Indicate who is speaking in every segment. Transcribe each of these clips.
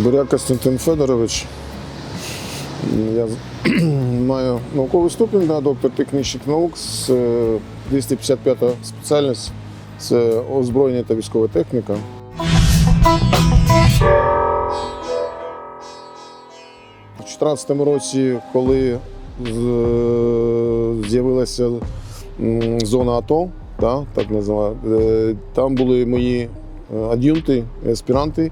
Speaker 1: Буряк Костянтин Федорович. Я маю науковий ступінь, да, доктор технічних наук з е, 255 спеціальність це озброєння та військова техніка. У 2014 році, коли з'явилася зона АТО, да, так називаю, е, там були мої е, ад'юнти, аспіранти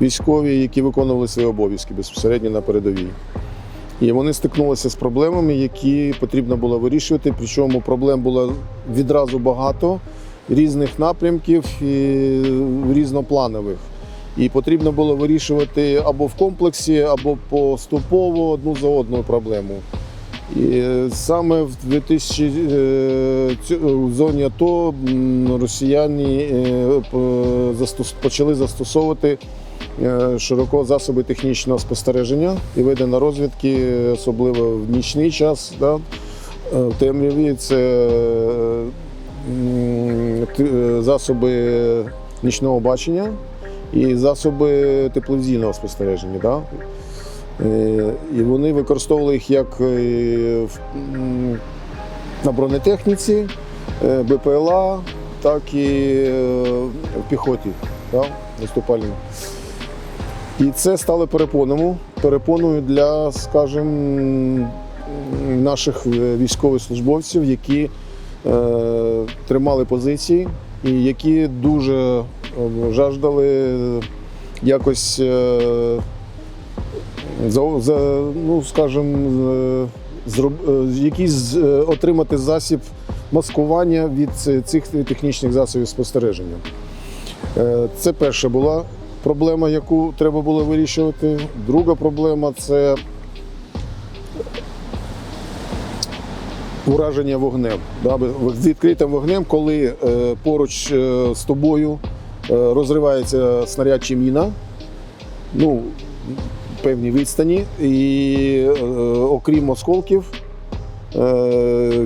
Speaker 1: військові, які виконували свої обов'язки безпосередньо на передовій. І вони стикнулися з проблемами, які потрібно було вирішувати. Причому проблем було відразу багато різних напрямків і різнопланових. І потрібно було вирішувати або в комплексі, або поступово одну за одну проблему. І е, саме в 2000 е, в зоні АТО росіяни е, почали застосовувати е, широко засоби технічного спостереження і ведення розвідки, особливо в нічний час. Да? Е, В темряві це е, засоби нічного бачення і засоби тепловізійного спостереження. Да? Е, І вони використовували їх як е, на бронетехніці, е, БПЛА, так і е, в піхоті да? наступальній. І це стало перепоною, перепоною для, скажімо, наших е, військовослужбовців, які е, тримали позиції і які дуже е, жаждали якось. е, за, за ну скажімо, е, зроб- якийсь отримати засіб маскування від цих технічних засобів спостереження. Це перша була проблема, яку треба було вирішувати. Друга проблема це ураження вогнем. З відкритим вогнем, коли е, поруч е, з тобою е, розривається снаряд чи міна. Ну, певній відстані, і е, окрім осколків,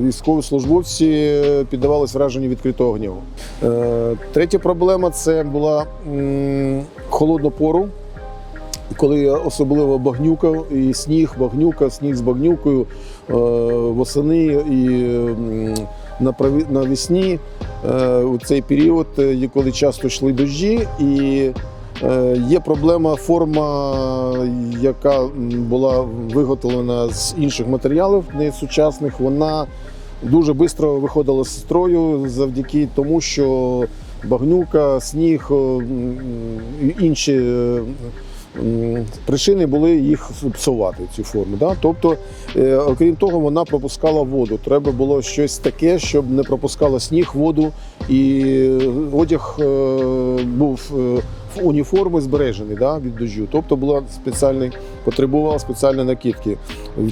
Speaker 1: військовослужбовці піддавалися враженню відкритого гніву. Е, третя проблема це була м, холодну пору, коли особливо багнюка і сніг, багнюка, сніг з багнюкою е, восени і навесні е, у цей період, е, коли часто йшли дощі, і Е, Є проблема форма, яка була виготовлена з інших матеріалів, не сучасних. Вона дуже швидко виходила з строю завдяки тому, що багнюка, сніг, е, і інші е, причини були їх псувати цю форму. Да? Тобто, е, окрім того, вона пропускала воду. Треба було щось таке, щоб не пропускало сніг, воду, і одяг е, був. Е, уніформи збережений да, від дощу. Тобто була спеціальний, потребувала спеціальної накидки.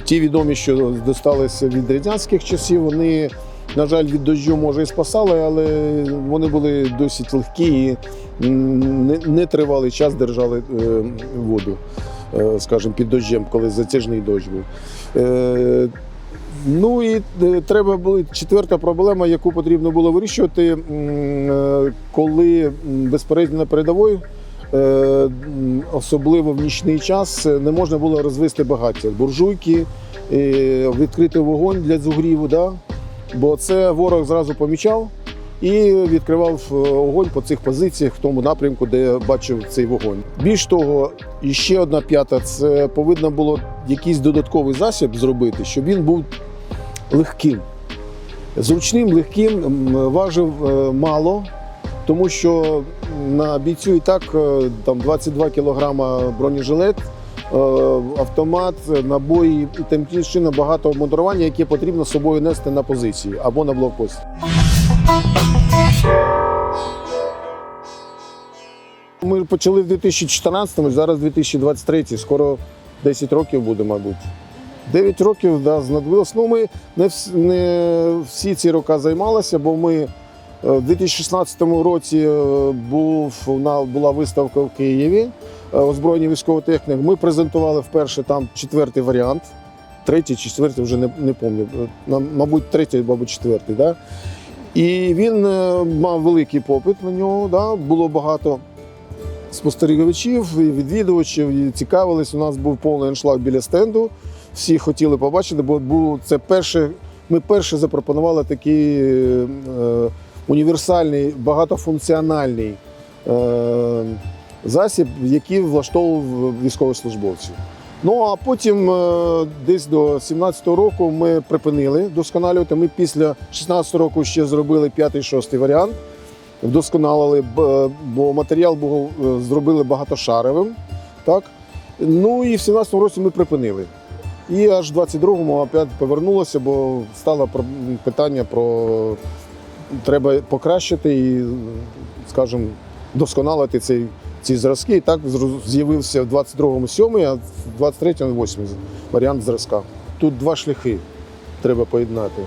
Speaker 1: Ті відомі, що досталися від радянських часів, вони, на жаль, від дощу може і спасали, але вони були досить легкі і не, тривалий час держали е, воду, е, скажімо, під дощем, коли затяжний дощ був. Ну і е, треба була четверта проблема, яку потрібно було вирішувати, е, коли безпередньо на передовій, е, особливо в нічний час, не можна було розвести багаття. Буржуйки, відкрити вогонь для зугріву, да? бо це ворог зразу помічав і відкривав е, огонь по цих позиціях в тому напрямку, де бачив цей вогонь. Більш того, і ще одна п'ята це повинно було якийсь додатковий засіб зробити, щоб він був легким. Зручним, легким, важив е, мало, тому що на бійцю і так е, там 22 кілограма бронежилет, автомат, набої і тим більше багато обмундирування, яке потрібно з собою нести на позиції або на блокпост. Ми почали в 2014-му, зараз 2023, скоро 10 років буде, мабуть. 9 років да, знадобилось. Ну, ми не, вс- не всі ці роки займалися, бо ми е, в 2016 році е, був, була виставка в Києві е, озброєння військової техніки. Ми презентували вперше там четвертий варіант. Третій чи четвертий, вже не, не пам'ятаю. Мабуть, третій, мабуть, четвертий. Да? І він е, мав великий попит на нього, да? було багато спостерігачів, і відвідувачів, і цікавились. У нас був повний аншлаг біля стенду. Всі хотіли побачити, бо був це перше. Ми перше запропонували такий е, універсальний, багатофункціональний е, засіб, який влаштовував військовослужбовців. Ну а потім, е, десь до 17-го року, ми припинили вдосконалювати. Ми після 16-го року ще зробили п'ятий-шостий варіант вдосконалили, бо матеріал був е, зробили багатошаровим. Так? Ну і в 17-му році ми припинили. І аж в 22-му опять повернулося, бо стало питання про треба покращити і, скажімо, досконалити цей, ці зразки. І так з'явився в 22-му сьомий, а в 23-му восьмий варіант зразка. Тут два шляхи треба поєднати.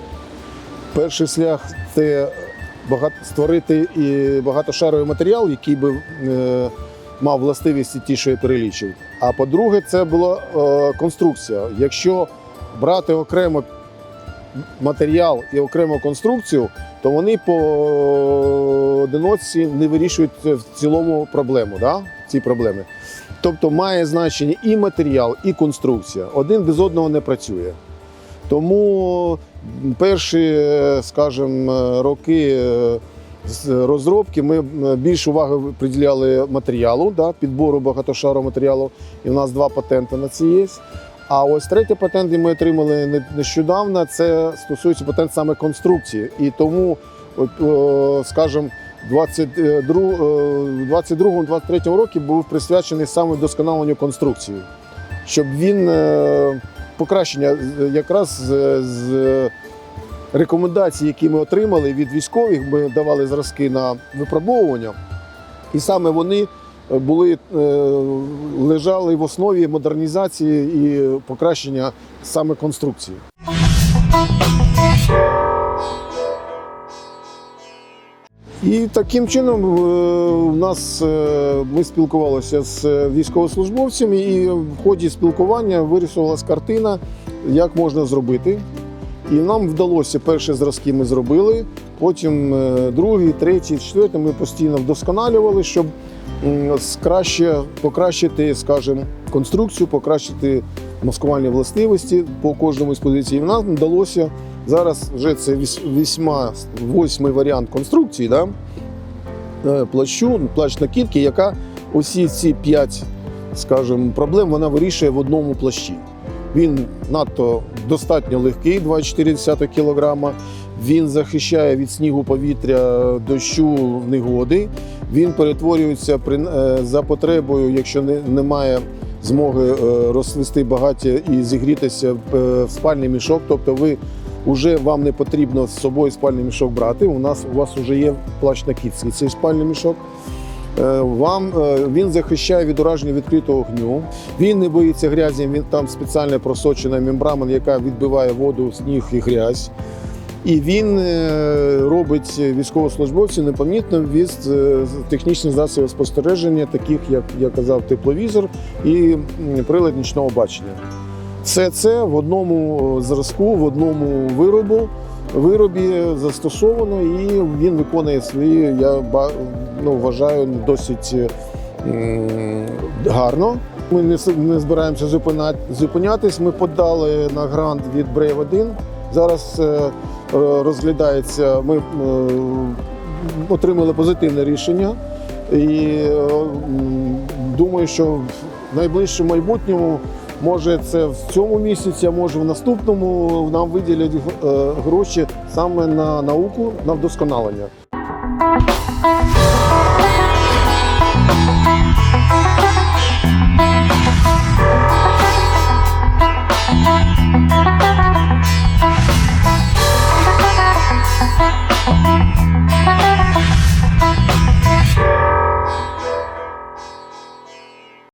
Speaker 1: Перший шлях це багато, створити і багатошаровий матеріал, який би е, мав властивості ті, що я перелічив. А по-друге, це була е, конструкція. Якщо брати окремо матеріал і окремо конструкцію, то вони по одиноці не вирішують в цілому проблему, да? ці проблеми. Тобто має значення і матеріал, і конструкція. Один без одного не працює. Тому перші, скажімо, роки е, розробки ми більше уваги приділяли матеріалу, да, підбору багатошарового матеріалу. І в нас два патенти на це є. А ось третій патент, який ми отримали не- нещодавно, це стосується патент саме конструкції. І тому, от, скажімо, 22-23 році був присвячений саме вдосконаленню конструкції, щоб він е, покращення е, якраз з рекомендацій, які ми отримали від військових, ми давали зразки на випробовування, і саме вони були е, лежали в основі модернізації і покращення саме конструкції. І таким чином е, у нас е, ми спілкувалися з військовослужбовцями, і в ході спілкування вирисувалась картина, як можна зробити. І нам вдалося перші зразки ми зробили, потім е, другий, третій, четвертий ми постійно вдосконалювали, щоб краще покращити, скажімо, конструкцію, покращити маскувальні властивості по кожному з позицій. І нам вдалося зараз вже це вісьма восьмий варіант конструкції, да? е, плащу, плащ накидки, яка усі ці п'ять, скажімо, проблем вона вирішує в одному плащі. Він надто достатньо легкий, 2,4 кг. Він захищає від снігу повітря, дощу, негоди. Він перетворюється е, за потребою, якщо не, немає змоги е, розвести багаття і зігрітися в, е, спальний мішок. Тобто ви вже вам не потрібно з собою спальний мішок брати. У нас у вас вже є плащ накидський, цей спальний мішок. Е, Вам е, він захищає від ураження відкритого огню. Він не боїться грязі. Він там спеціальна просочена мембрана, яка відбиває воду, сніг і грязь. І він е, робить військовослужбовців непомітно від технічних засобів спостереження, таких як я казав, тепловізор і прилад нічного бачення. Все це в одному зразку, в одному виробу, виробі застосовано, і він виконує свої, я ну, вважаю, досить гарно. Ми не, збираємося зупинятись. Ми подали на грант від Brave 1. Зараз е, е, розглядається. Ми е, отримали позитивне рішення. І е, думаю, що в найближчому майбутньому, може це в цьому місяці, а може в наступному нам виділять е, гроші саме на науку, на вдосконалення.